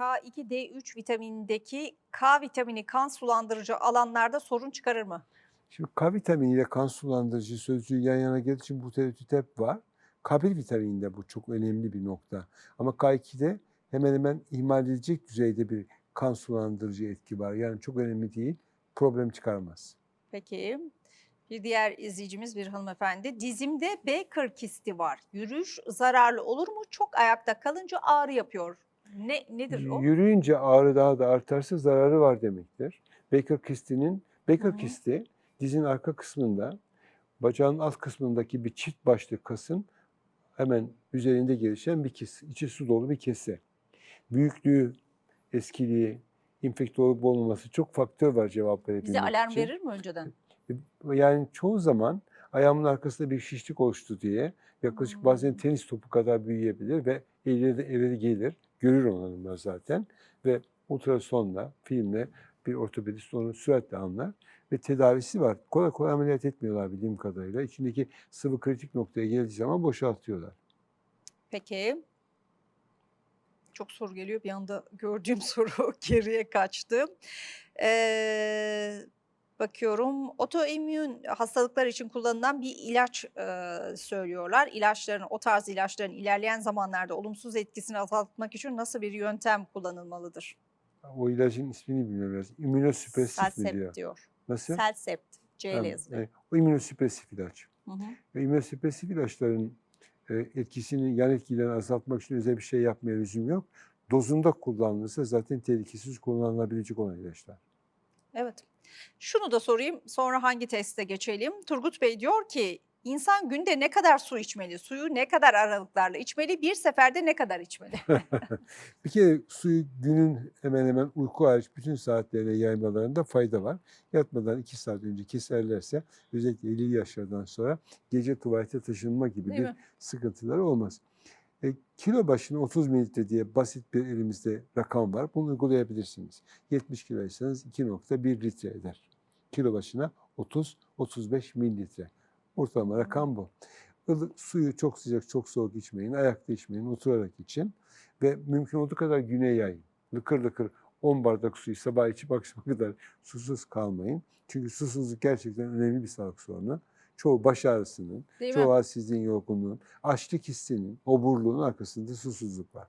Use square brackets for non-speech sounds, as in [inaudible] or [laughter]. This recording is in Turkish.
K2, D3 vitaminindeki K vitamini kan sulandırıcı alanlarda sorun çıkarır mı? Şimdi K vitamini ile kan sulandırıcı sözcüğü yan yana geldiği için bu tereddüt hep var. K1 vitamininde bu çok önemli bir nokta. Ama K2'de hemen hemen ihmal edilecek düzeyde bir kan sulandırıcı etki var. Yani çok önemli değil, problem çıkarmaz. Peki. Bir diğer izleyicimiz bir hanımefendi. Dizimde Baker kisti var. Yürüyüş zararlı olur mu? Çok ayakta kalınca ağrı yapıyor. Ne nedir o? Yürüyünce ağrı daha da artarsa zararı var demektir. Baker kistinin, Baker Hı kisti dizin arka kısmında, bacağın alt kısmındaki bir çift başlı kasın hemen üzerinde gelişen bir kis, içi su dolu bir kese. Büyüklüğü, eskiliği, infekte olup olmaması çok faktör var cevap verebilmek Bize alarm için. verir mi önceden? Yani çoğu zaman ayağımın arkasında bir şişlik oluştu diye yaklaşık bazen tenis topu kadar büyüyebilir ve ileri, ileri gelir. Görür onu hanımlar zaten ve ultrasonla, filmle bir ortopedist onu süratle anlar ve tedavisi var. Kolay kolay ameliyat etmiyorlar bildiğim kadarıyla. İçindeki sıvı kritik noktaya geldiği zaman boşaltıyorlar. Peki. Çok soru geliyor. Bir anda gördüğüm [laughs] soru geriye kaçtı. Ee, bakıyorum. Otoimmün hastalıklar için kullanılan bir ilaç e, söylüyorlar. İlaçların, o tarz ilaçların ilerleyen zamanlarda olumsuz etkisini azaltmak için nasıl bir yöntem kullanılmalıdır? O ilacın ismini bilmiyorum biraz. İmmünosüpresif mi diyor? Diyor. Nasıl? Selsept. C ile yazılıyor. evet. O immünosüpresif ilaç. Hı hı. Ve immünosüpresif ilaçların e, etkisini, yan etkilerini azaltmak için özel bir şey yapmaya lüzum yok. Dozunda kullanılırsa zaten tehlikesiz kullanılabilecek olan ilaçlar. Evet. Şunu da sorayım, sonra hangi teste geçelim? Turgut Bey diyor ki, insan günde ne kadar su içmeli? Suyu ne kadar aralıklarla içmeli? Bir seferde ne kadar içmeli? [laughs] bir kere suyu günün hemen hemen uyku hariç bütün saatlerine yaymalarında fayda var. Yatmadan iki saat önce keserlerse özellikle 50 yaşlardan sonra gece tuvalete taşınma gibi Değil bir mi? sıkıntıları olmaz. E, kilo başına 30 mililitre diye basit bir elimizde rakam var. Bunu uygulayabilirsiniz. 70 kiloysanız 2.1 litre eder. Kilo başına 30-35 mililitre. Ortalama rakam bu. Ilık, suyu çok sıcak, çok soğuk içmeyin. Ayakta içmeyin, oturarak için. Ve mümkün olduğu kadar güne yayın. Lıkır lıkır 10 bardak suyu sabah içip akşama kadar susuz kalmayın. Çünkü susuzluk gerçekten önemli bir sağlık sorunu. Çoğu baş ağrısının, Değil mi? çoğu halsizliğin, yorgunluğun, açlık hissinin, oburluğun arkasında susuzluk var.